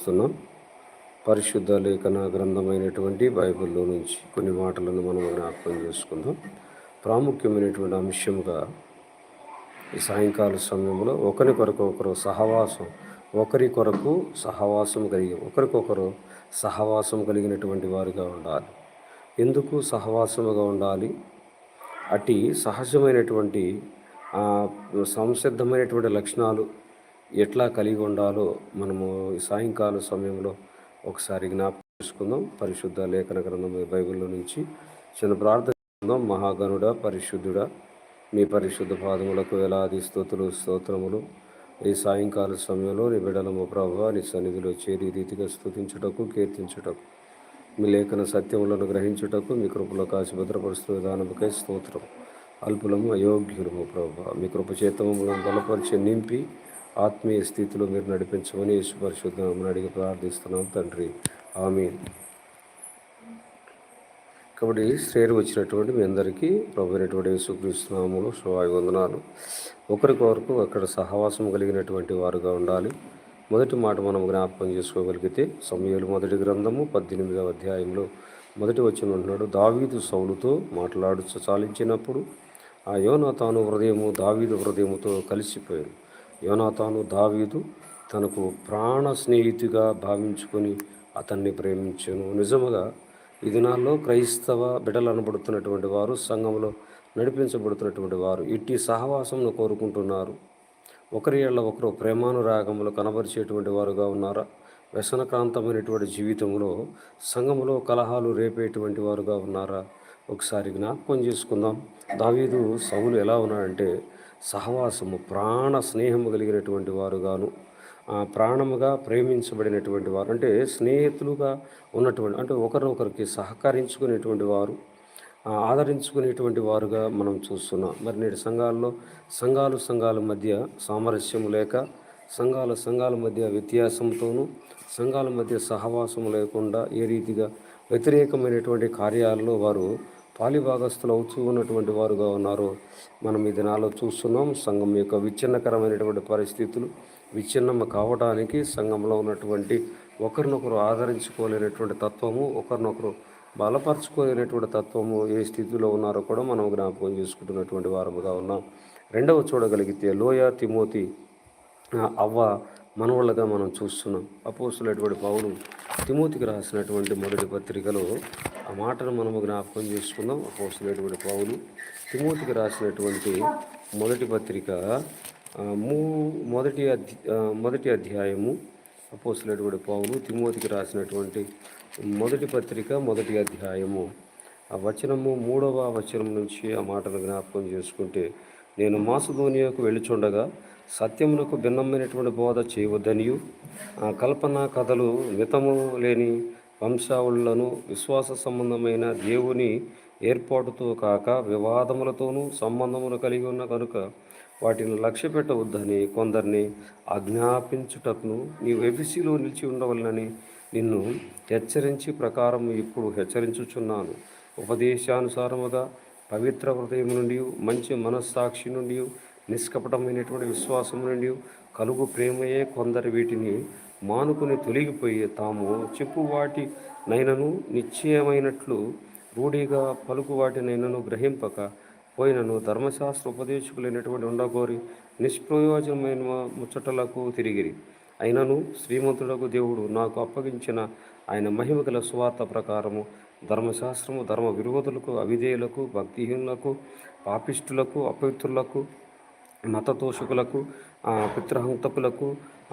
చేస్తున్నాం పరిశుద్ధ లేఖన గ్రంథమైనటువంటి బైబిల్లో నుంచి కొన్ని మాటలను మనం జ్ఞాపకం చేసుకుందాం. ప్రాముఖ్యమైనటువంటి అంశంగా ఈ సాయంకాల సమయంలో ఒకరి కొరకు ఒకరు సహవాసం ఒకరి కొరకు సహవాసం కలిగి ఒకరికొకరు సహవాసం కలిగినటువంటి వారుగా ఉండాలి. ఎందుకు సహవాసముగా ఉండాలి? అటు సహజమైనటువంటి సంసిద్ధమైనటువంటి లక్షణాలు ఎట్లా కలిగి ఉండాలో మనము సాయంకాల సమయంలో ఒకసారి జ్ఞాపకం చేసుకుందాం. పరిశుద్ధ లేఖన గ్రంథం బైబిల్లో నుంచి చిన్న ప్రార్థన చేసుకుందాం మహాగణుడ పరిశుద్ధుడా మీ పరిశుద్ధ పాదములకు వేలాది స్తోతులు స్తోత్రములు. ఈ సాయంకాల సమయంలో నీ బిడలము ప్రభావ నీ సన్నిధిలో చేరి రీతిగా స్తుతించుటకు కీర్తించుటకు మీ లేఖన సత్యములను గ్రహించుటకు మీ కృపలో కాచి భద్రపరుస్తూ విధానముకై స్తోత్రం. అల్పులము అయోగ్యులము ప్రభావ మీ కృప బలపరిచి నింపి ఆత్మీయ స్థితిలో మీరు నడిపించమని యేసు పరిశుద్ధం అడిగి ప్రార్థిస్తున్నాం తండ్రి. ఆమె కాబట్టి శ్రేణి వచ్చినటువంటి మీ అందరికీ ప్రభు అయినటువంటి యేసుక్రీస్తునామములు శుభాయి వందనాలు ఒకరికొరకు అక్కడ సహవాసం కలిగినటువంటి వారుగా ఉండాలి. మొదటి మాట మనం జ్ఞాపకం చేసుకోగలిగితే సమయాలు మొదటి గ్రంథము పద్దెనిమిదవ అధ్యాయంలో మొదటి వచ్చిన ఉంటున్నాడు దావీదు సౌలుతో మాట్లాడు చాలించినప్పుడు ఆ యోనాతాను హృదయము దావీదు హృదయముతో కలిసిపోయాడు యోనాతాను దావీదు తనకు ప్రాణ స్నేహితుగా భావించుకొని అతన్ని ప్రేమించాను. నిజముగా ఈ దినాల్లో క్రైస్తవ బిడలు అనబడుతున్నటువంటి వారు సంఘంలో నడిపించబడుతున్నటువంటి వారు ఇట్టి సహవాసంను కోరుకుంటున్నారు. ఒకరి ఏళ్ళ ఒకరు ప్రేమానురాగములు కనబరిచేటువంటి వారుగా ఉన్నారా? వ్యసనక్రాంతమైనటువంటి జీవితంలో సంఘములో కలహాలు రేపేటువంటి వారుగా ఉన్నారా? ఒకసారి జ్ఞాపకం చేసుకుందాం. దావీదు సవులు ఎలా ఉన్నాడంటే సహవాసము ప్రాణ స్నేహము కలిగినటువంటి వారుగాను ప్రాణముగా ప్రేమించబడినటువంటి వారు అంటే స్నేహితులుగా ఉన్నటువంటి అంటే ఒకరినొకరికి సహకరించుకునేటువంటి వారు ఆదరించుకునేటువంటి వారుగా మనం చూస్తున్నాం. మరి నేటి సంఘాల్లో సంఘాలు సంఘాల మధ్య సామరస్యం లేక సంఘాల సంఘాల మధ్య వ్యత్యాసంతోనూ సంఘాల మధ్య సహవాసం లేకుండా ఏ రీతిగా వ్యతిరేకమైనటువంటి కార్యాలలో వారు పాలిభాగస్తులు అవుతూ ఉన్నటువంటి వారుగా ఉన్నారో మనం ఈ దినాల్లో చూస్తున్నాం. సంఘం యొక్క విచ్ఛిన్నకరమైనటువంటి పరిస్థితులు విచ్ఛిన్నం కావడానికి సంఘంలో ఉన్నటువంటి ఒకరినొకరు ఆదరించుకోలేనటువంటి తత్వము ఒకరినొకరు బలపరచుకోలేనటువంటి తత్వము ఏ స్థితిలో ఉన్నారో కూడా మనం జ్ఞాపకం చేసుకుంటున్నటువంటి వారముగా ఉన్నాం. రెండవ చూడగలిగితే లోయ తిమోతి అవ్వ మనవళ్ళగా మనం చూస్తున్నాం. అపోసులైనటువంటి పౌలు తిమోతికి రాసినటువంటి మొదటి పత్రికలో ఆ మాటను మనము జ్ఞాపకం చేసుకుందాం. అపోసినటువంటి పౌలు తిమోతికి రాసినటువంటి మొదటి పత్రిక మూ మొదటి అధ్య మొదటి అధ్యాయము. అపోసినటువంటి పౌలు తిమోతికి రాసినటువంటి మొదటి పత్రిక మొదటి అధ్యాయము. ఆ వచనము మూడవ వచనం నుంచి ఆ మాటను జ్ఞాపకం చేసుకుంటే నేను మాసుధోనియాకు వెళ్ళుచుండగా సత్యమునకు భిన్నమైనటువంటి బోధ చేయవద్దనియు ఆ కల్పన కథలు మితము లేని వంశావళులను విశ్వాస సంబంధమైన దేవుని ఏర్పాటుతో కాక వివాదములతోనూ సంబంధములు కలిగి ఉన్న కనుక వాటిని లక్ష్య పెట్టవద్దని కొందరిని ఆజ్ఞాపించుటకును నీవు ఎబిసిలో నిలిచి ఉండవలనని నిన్ను హెచ్చరించి ప్రకారం ఇప్పుడు హెచ్చరించుచున్నాను. ఉపదేశానుసారముగా పవిత్ర హృదయం నుండి మంచి మనస్సాక్షి నుండి నిష్కపటమైనటువంటి విశ్వాసం నుండి కలుగు ప్రేమయే కొందరు వీటిని మానుకుని తొలగిపోయి తాము చెప్పు వాటి నైనను నిశ్చయమైనట్లు రూఢిగా పలుకు వాటి నైనను గ్రహింపక పోయినను ధర్మశాస్త్ర ఉపదేశకులైనటువంటి ఉండగోరి నిష్ప్రయోజనమైన ముచ్చటలకు తిరిగిరి. అయినను శ్రీమంతుడకు దేవుడు నాకు అప్పగించిన ఆయన మహిమగల సువార్త ప్రకారము ధర్మశాస్త్రము ధర్మ విరోధులకు అవిధేయులకు భక్తిహీనులకు పాపిష్టులకు అపవిత్రులకు మతతోషకులకు పిత్రహంతకులకు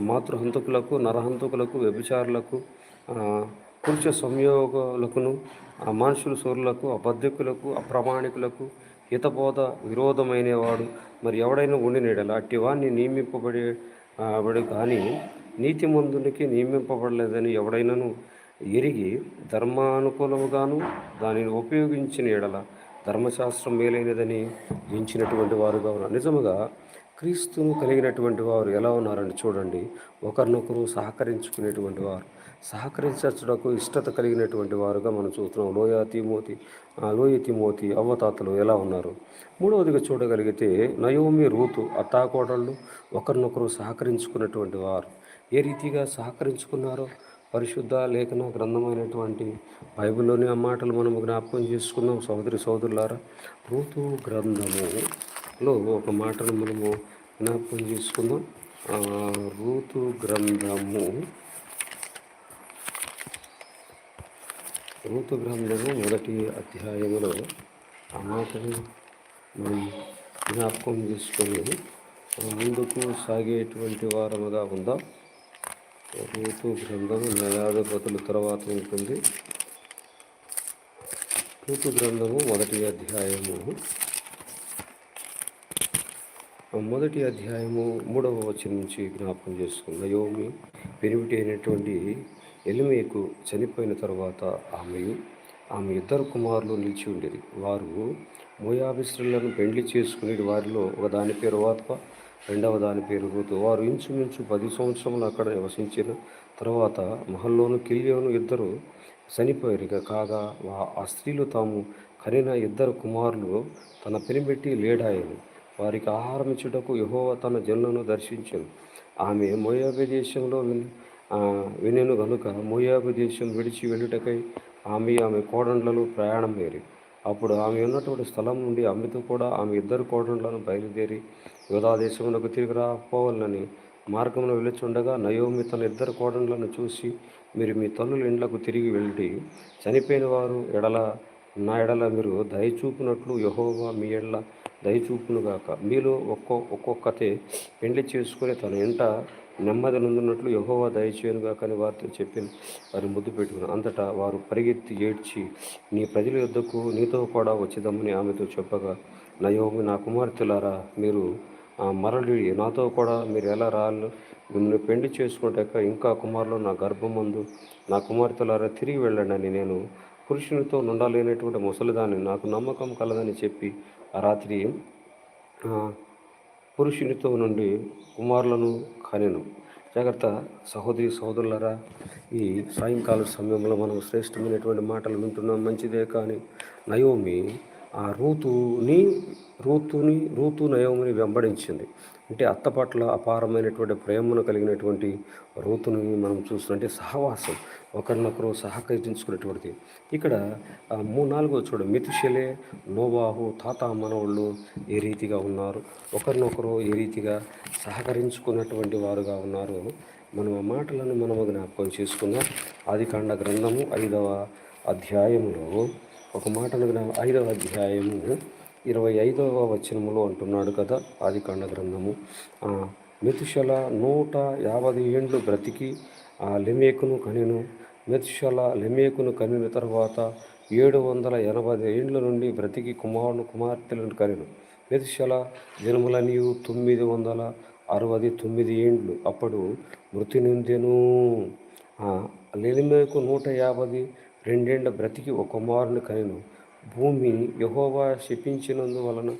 మాతృహంతకులకు నరహంతకులకు వ్యభిచారులకు పురుష సంయోగులకును ఆ మనుషుల సోరులకు అబద్ధికులకు అప్రమాణికులకు హితబోధ విరోధమైనవాడు మరి ఎవడైనా ఉండినేడల అట్టి వాడిని నియమింపబడి కానీ నీతి మందునికి నియమింపబడలేదని ఎవడైనాను ఎరిగి ధర్మానుకూలముగాను దానిని ఉపయోగించిన ఎడల ధర్మశాస్త్రం మేలైనదని ఎంచినటువంటి వారుగా ఉన్నారు. నిజముగా క్రీస్తును కలిగినటువంటి వారు ఎలా ఉన్నారని చూడండి. ఒకరినొకరు సహకరించుకునేటువంటి వారు సహకరించడానికి ఇష్టత కలిగినటువంటి వారుగా మనం చూస్తున్నాం. లోయ తిమోతి లోయ తిమోతి అవ్వతాతలు ఎలా ఉన్నారు? మూడవదిగా చూడగలిగితే నయోమి రూతు అత్తాకోడళ్ళు ఒకరినొకరు సహకరించుకున్నటువంటి వారు. ఏ రీతిగా సహకరించుకున్నారో? పరిశుద్ధ లేఖన గ్రంథమైనటువంటి బైబిల్లోని ఆ మాటలు మనం జ్ఞాపకం చేసుకున్నాం సోదరి సోదరులారా ఋతు లో ఒక మాటను మనము జ్ఞాపకం చేసుకుందాం. ఋతు గ్రంథము. ఋతు గ్రంథము మొదటి అధ్యాయములో ఆ మాటను మనం జ్ఞాపకం చేసుకొని ముందుకు సాగేటువంటి వారముగా ఉందా. ఋతు గ్రంథం న్యాయాధిపతుల తర్వాత ఉంటుంది. ఋతు గ్రంథము మొదటి అధ్యాయము. మొదటి అధ్యాయము మూడవ వచనం నుంచి జ్ఞాపకం చేసుకుంది. యోమి పెనిమిటి అయినటువంటి ఎలిమేకు చనిపోయిన తర్వాత ఆమెయు ఆమె ఇద్దరు కుమారులు నిలిచి ఉండేది. వారు మోయాభిశ్రులను పెండ్లి చేసుకునే వారిలో ఒక దాని పేరు వాత్ప రెండవ దాని పేరు రూతు. వారు ఇంచుమించు పది సంవత్సరములు అక్కడ నివసించిన తర్వాత మహల్లోను కిల్యోను ఇద్దరు చనిపోయారు. కాగా ఆ స్త్రీలు తాము కనిన ఇద్దరు కుమారులు తన పెనిబెట్టి లేడాయను వారికి ఆహారం ఇచ్చుటకు యహోవ తన జన్లను దర్శించను. ఆమె మోయాబు దేశంలో వినెను గనుక మోయాబు దేశం విడిచి వెళ్ళుటకై ఆమె ఆమె కోడండ్లలో ప్రయాణం వేరి అప్పుడు ఆమె ఉన్నటువంటి స్థలం నుండి అమ్మితో కూడా ఆమె ఇద్దరు కోడండ్లను బయలుదేరి యోధాదేశమునకు తిరిగి రాపోవాలని మార్గంలో వెళ్ళుచుండగా నయోమి తన ఇద్దరు కోడండ్లను చూసి మీరు మీ తల్లుల ఇండ్లకు తిరిగి వెళ్ళి చనిపోయిన వారు ఎడల నా ఎడల మీరు దయచూపినట్లు యహోవా మీ ఎడల దయచూపునుగాక. మీలో ఒక్కో ఒక్కొక్కతే పెండ్లి చేసుకుని తన ఇంట నెమ్మది నుండినట్లు యహోవా దయచేయనుగాక అని వారితో చెప్పి వారిని ముద్దు పెట్టుకుని అంతటా వారు పరిగెత్తి ఏడ్చి నీ ప్రజల యుద్ధకు నీతో కూడా వచ్చిదమ్మని ఆమెతో చెప్పగా నయోమి నా కుమార్తెలారా మీరు మరలి నాతో కూడా మీరు ఎలా రాళ్ళు మిమ్మల్ని పెండి చేసుకుంటాక ఇంకా కుమారులు నా గర్భమందు నా కుమార్తెలారా తిరిగి వెళ్ళండి అని నేను పురుషునితో నుండలేనటువంటి ముసలిదాన్ని నాకు నమ్మకం కలదని చెప్పి ఆ రాత్రి పురుషునితో నుండి కుమారులను కనెను. జాగ్రత్త సహోదరి సహోదరులరా ఈ సాయంకాల సమయంలో మనం శ్రేష్టమైనటువంటి మాటలు వింటున్నాం మంచిదే కానీ నయోమి ఆ రూతుని రూతుని రూతు నయోమిని వెంబడించింది. అంటే అత్త పట్ల అపారమైనటువంటి ప్రేమను కలిగినటువంటి రూతుని మనం చూస్తుంటే సహవాసం ఒకరినొకరు సహకరించుకునేటువంటిది. ఇక్కడ మూడు నాలుగో చూడ మితిశలే నోవాహు తాత మనవాళ్ళు ఏ రీతిగా ఉన్నారు ఒకరినొకరు ఏ రీతిగా సహకరించుకున్నటువంటి వారుగా ఉన్నారు. మనం ఆ మాటలను మనము జ్ఞాపకం చేసుకుందాం. ఆదికాండ గ్రంథము ఐదవ అధ్యాయంలో ఒక మాటను ఐదవ అధ్యాయము ఇరవై ఐదవ వచనములో అంటున్నాడు కదా ఆది కాండ గ్రంథము. మెతుషల నూట యాభై ఏండ్లు బ్రతికి ఆ లెమేకును కనిను. మెతుషల లెమేకును కనిన తర్వాత ఏడు వందల ఎనభై ఏండ్ల నుండి బ్రతికి కుమారుడు కుమార్తెలను కనిను. మెతుశల జనములనియు తొమ్మిది వందల అరవై తొమ్మిది ఏండ్లు. అప్పుడు మృతి నిందెను. లెలిమేకు నూట యాభై రెండేండ్ల బ్రతికి ఒక కుమారుని కనెను. భూమి యహోవా శపించినందువలన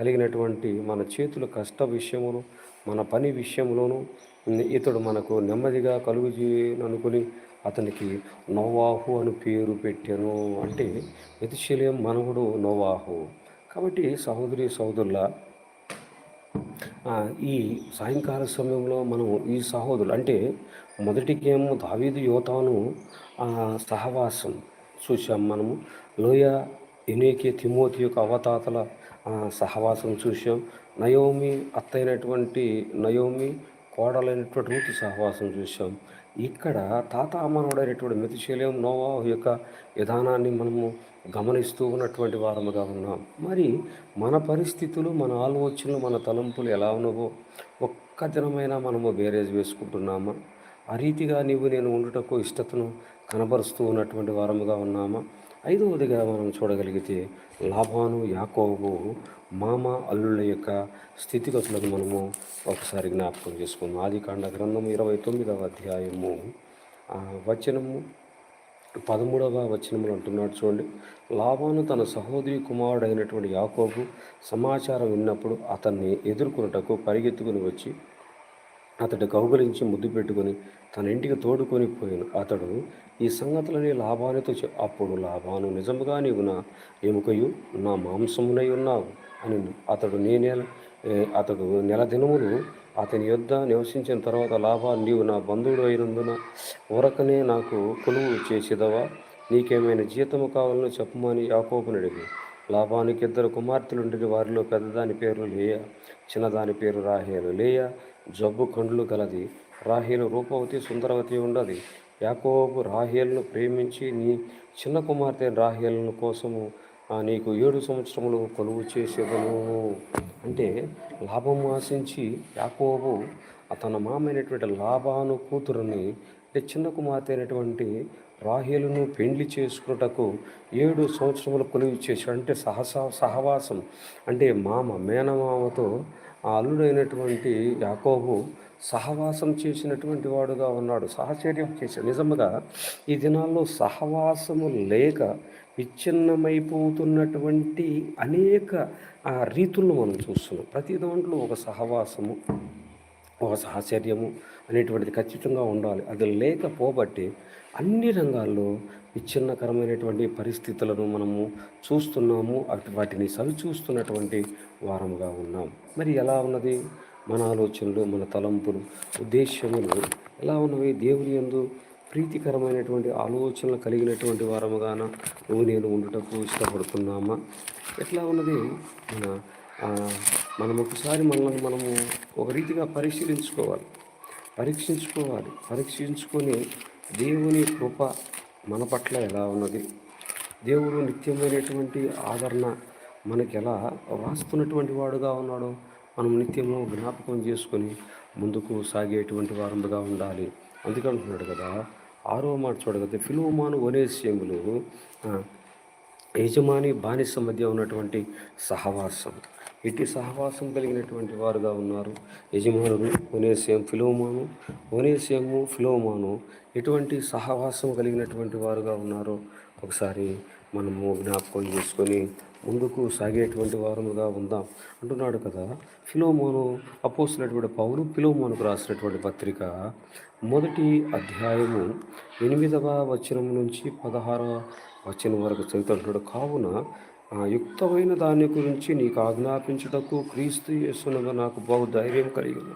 కలిగినటువంటి మన చేతుల కష్ట విషయములు మన పని విషయంలోనూ ఇతడు మనకు నెమ్మదిగా కలుగు అనుకుని అతనికి నోవాహు అని పేరు పెట్టాను అంటే ఎతిశల్యం మనవుడు నోవాహు. కాబట్టి సహోదరి సహోదరుల ఈ సాయంకాల సమయంలో మనం ఈ సహోదరులు అంటే మొదటి గేమ్ దావీదు యువతను సహవాసం చూసాం మనము. లోయ ఎనేకే తిమోతి యొక్క అవతాతల సహవాసం చూసాం నయోమి అత్తైనటువంటి నయోమి కోడలైనటువంటి రూతు సహవాసం చూసాం ఇక్కడ తాత అమ్మనుడైనటువంటి మితిశైలం నోవా యొక్క విధానాన్ని మనము గమనిస్తూ ఉన్నటువంటి వారముగా ఉన్నాం. మరి మన పరిస్థితులు మన ఆలోచనలు మన తలంపులు ఎలా ఉన్నవో ఒక్క దినమైనా మనము బేరేజ్ వేసుకుంటున్నామా? ఆ రీతిగా నీవు నేను ఉండుటకు ఇష్టతను కనబరుస్తూ ఉన్నటువంటి వారముగా ఉన్నామా? ఐదవదిగా మనం చూడగలిగితే లాభాను యాకోబు మామ అల్లుళ్ళ యొక్క స్థితిగతులను మనము ఒకసారి జ్ఞాపకం చేసుకుందాం. ఆదికాండ గ్రంథము ఇరవై తొమ్మిదవ అధ్యాయము. వచనము పదమూడవ వచనములు అంటున్నాడు చూడండి. లాభాను తన సహోదరి కుమారుడైనటువంటి యాకోబు సమాచారం విన్నప్పుడు అతన్ని ఎదుర్కొనుటకు పరిగెత్తుకుని వచ్చి అతడు కౌగలించి ముద్దు పెట్టుకొని తన ఇంటికి తోడుకొని పోయాను అతడు ఈ సంగతులని లాభానితో అప్పుడు లాభాను నిజముగా నీవు నా ఎముకయు నా మాంసమునై ఉన్నావు అని అతడు నేనే అతడు నెల దినములు అతని యొద్ద నివసించిన తర్వాత లాభాన్ని నీవు నా బంధువుడు అయినందున ఉరకనే నాకు కొలువు చేసేదవా? నీకేమైనా జీతము కావాలని చెప్పమని యాకోబుని అడిగి లాభానికి ఇద్దరు కుమార్తెలుండి వారిలో పెద్దదాని పేరు లేయ? చిన్నదాని పేరు రాహేలు. లేయ? జబ్బు కండ్లు గలది. రాహేలు రూపవతి సుందరవతి ఉండదు. యాకోబు రాహేలును ప్రేమించి నీ చిన్న కుమార్తె రాహేలను కోసము నీకు ఏడు సంవత్సరములు కొలువు చేసేదను. అంటే లాభం ఆశించి యాకోబు తన మామైనటువంటి లాభాను కూతురుని అంటే చిన్న కుమార్తె అయినటువంటి రాహేలును పెండ్లి చేసుకున్నటకు ఏడు సంవత్సరములు కొలువు చేశాడు. అంటే సహస సహవాసం అంటే మామ మేనమామతో ఆ అల్లుడైనటువంటి యాకోబు సహవాసం చేసినటువంటి వాడుగా ఉన్నాడు. సహచర్యం చేశాడు. నిజముగా ఈ దినాల్లో సహవాసము లేక విచ్ఛిన్నమైపోతున్నటువంటి అనేక ఆ, రీతులను మనం చూస్తున్నాం. ప్రతి దాంట్లో ఒక సహవాసము ఒక సహచర్యము అనేటువంటిది ఖచ్చితంగా ఉండాలి. అది లేకపోబట్టి అన్ని రంగాల్లో విచ్ఛిన్నకరమైనటువంటి పరిస్థితులను మనము చూస్తున్నాము అటు వాటిని సరిచూస్తున్నటువంటి వారముగా ఉన్నాం. మరి ఎలా ఉన్నది? మన ఆలోచనలు మన తలంపులు ఉద్దేశములు ఎలా ఉన్నవి? దేవుని యందు ప్రీతికరమైనటువంటి ఆలోచనలు కలిగినటువంటి వారముగాన నువ్వు నేను ఉండుటకు ఇష్టపడుతున్నామా? ఎట్లా ఉన్నది? మన మనం ఒకసారి మనల్ని మనము ఒక రీతిగా పరిశీలించుకోవాలి. పరీక్షించుకోవాలి. పరీక్షించుకొని దేవుని కృప మన పట్ల ఎలా ఉన్నది? దేవుడు నిత్యమైనటువంటి ఆదరణ మనకి ఎలా రాస్తున్నటువంటి వాడుగా ఉన్నాడో మనం నిత్యము జ్ఞాపకం చేసుకొని ముందుకు సాగేటువంటి వారముగా ఉండాలి. అందుకంటున్నాడు కదా ఆరో మాట చూడగలిగితే ఫిలోమాను వనేశ్యములు యజమాని బానిస మధ్య ఉన్నటువంటి సహవాసం. ఇటు సహవాసం కలిగినటువంటి వారుగా ఉన్నారు. యజమానుడు ఒనేసేం ఫిలోమాను ఒనేసేము ఫిలోమాను ఎటువంటి సహవాసం కలిగినటువంటి వారుగా ఉన్నారో ఒకసారి మనము జ్ఞాపకం చేసుకొని ముందుకు సాగేటువంటి వారముగా ఉందాం. అంటున్నాడు కదా ఫిలోమోను అపోసినటువంటి పౌరు ఫిలోమోనుకు రాసినటువంటి పత్రిక మొదటి అధ్యాయము ఎనిమిదవ వచనం నుంచి పదహారవ వచనం వరకు చదువుతుంటాడు కావున యుక్తమైన దాని గురించి నీకు ఆజ్ఞాపించుటకు క్రీస్తు యేసునగా నాకు బహు ధైర్యం కలిగింది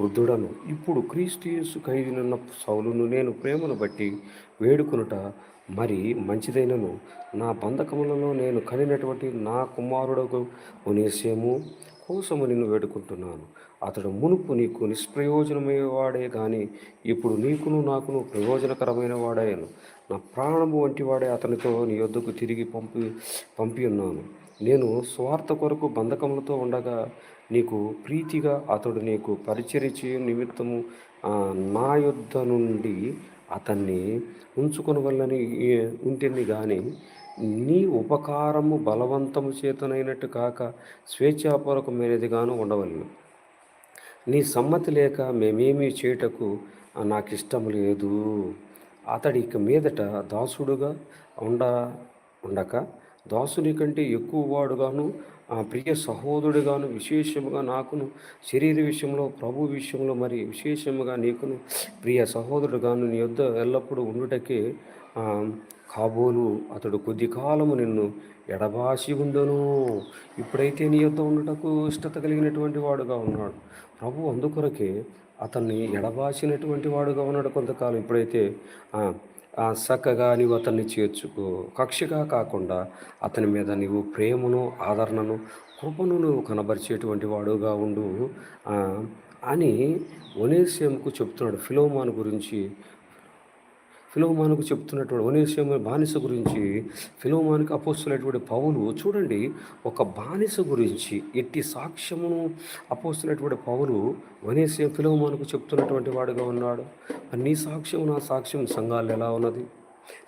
వృద్ధుడను ఇప్పుడు క్రీస్తు యేసు ఖైదీనున్న సౌలును నేను ప్రేమను బట్టి వేడుకొనుట మరి మంచిదైనను. నా బంధకములలో నేను కలిగినటువంటి నా కుమారుడకు ఉనేసేము కోసము నిన్ను వేడుకుంటున్నాను. అతడు మునుపు నీకు నిష్ప్రయోజనమయ్యేవాడే వాడే కానీ ఇప్పుడు నీకును నాకును ప్రయోజనకరమైన వాడాయను నా ప్రాణము వంటి వాడే అతనితో నీ యొద్దకు తిరిగి పంపి పంపి ఉన్నాను. నేను స్వార్థ కొరకు బంధకములతో ఉండగా నీకు ప్రీతిగా అతడు నీకు పరిచర్య నిమిత్తము నా యొద్ద నుండి అతన్ని ఉంచుకొనవల్లని ఉంటుంది కానీ నీ ఉపకారము బలవంతము చేతనైనట్టు కాక స్వేచ్ఛాపూర్వకమైనదిగాను ఉండవలను. నీ సమ్మతి లేక మేమేమీ చేయుటకు నాకు ఇష్టం లేదు. అతడి ఇక మీదట దాసుడుగా ఉండ ఉండక. దాసుని కంటే ఎక్కువ వాడుగాను ఆ ప్రియ సహోదరుడిగాను విశేషముగా నాకును శరీర విషయంలో ప్రభు విషయంలో మరి విశేషముగా నీకును ప్రియ సహోదరుడుగాను నీ యొద్ద ఎల్లప్పుడూ ఉండుటకే కాబోలు అతడు కొద్ది కాలము నిన్ను ఎడబాసి ఉండను. ఇప్పుడైతే నీ యొద్ద ఉండుటకు ఇష్టత కలిగినటువంటి వాడుగా ఉన్నాడు. ప్రభు అందుకొరకే అతన్ని ఎడబాసినటువంటి వాడుగా ఉన్నాడు కొంతకాలం. ఇప్పుడైతే చక్కగా నీవు అతన్ని చేర్చుకో. కక్షగా కాకుండా అతని మీద నీవు ప్రేమను ఆదరణను కృపను నువ్వు కనబరిచేటువంటి వాడుగా ఉండు అని ఒనేసియంకు చెప్తున్నాడు. ఫిలోమాన్ గురించి ఫిలోమానుకు చెప్తున్నటువంటి ఒనేసియం బానిస గురించి ఫిలోమానికి అపోస్తున్నటువంటి పౌలు చూడండి ఒక బానిస గురించి ఎట్టి సాక్ష్యమును అపోస్తున్నటువంటి పౌలు ఒనేసియం ఫిలోమానుకు చెప్తున్నటువంటి వాడుగా ఉన్నాడు. నీ సాక్ష్యం నా సాక్ష్యం సంఘాలు ఎలా ఉన్నది?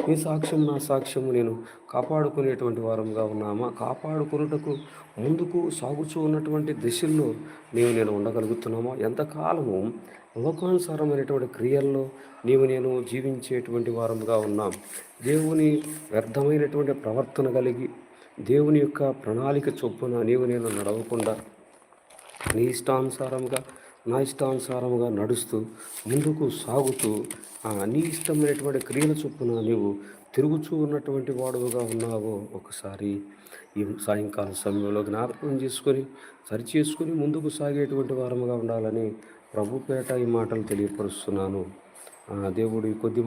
నీ సాక్ష్యం నా సాక్ష్యము. నేను కాపాడుకునేటువంటి వారంగా ఉన్నామా? కాపాడుకున్నటకు ముందుకు సాగుచూ ఉన్నటువంటి దిశల్లో నీవు నేను ఉండగలుగుతున్నామా? ఎంతకాలము లోకానుసారమైనటువంటి క్రియల్లో నీవు నేను జీవించేటువంటి వారముగా ఉన్నాం. దేవుని వ్యర్థమైనటువంటి ప్రవర్తన కలిగి దేవుని యొక్క ప్రణాళిక చొప్పున నీవు నేను నడవకుండా నీ ఇష్టానుసారంగా నా ఇష్టానుసారముగా నడుస్తూ ముందుకు సాగుతూ నీ ఇష్టమైనటువంటి క్రియల చొప్పున నీవు తిరుగుచూ ఉన్నటువంటి వాడుగా ఉన్నావో ఒకసారి ఈ సాయంకాల సమయంలో జ్ఞాపకం చేసుకొని సరిచేసుకొని ముందుకు సాగేటువంటి వారముగా ఉండాలని ప్రభుపేట ఈ మాటలు తెలియపరుస్తున్నాను. దేవుడు ఈ కొద్ది మా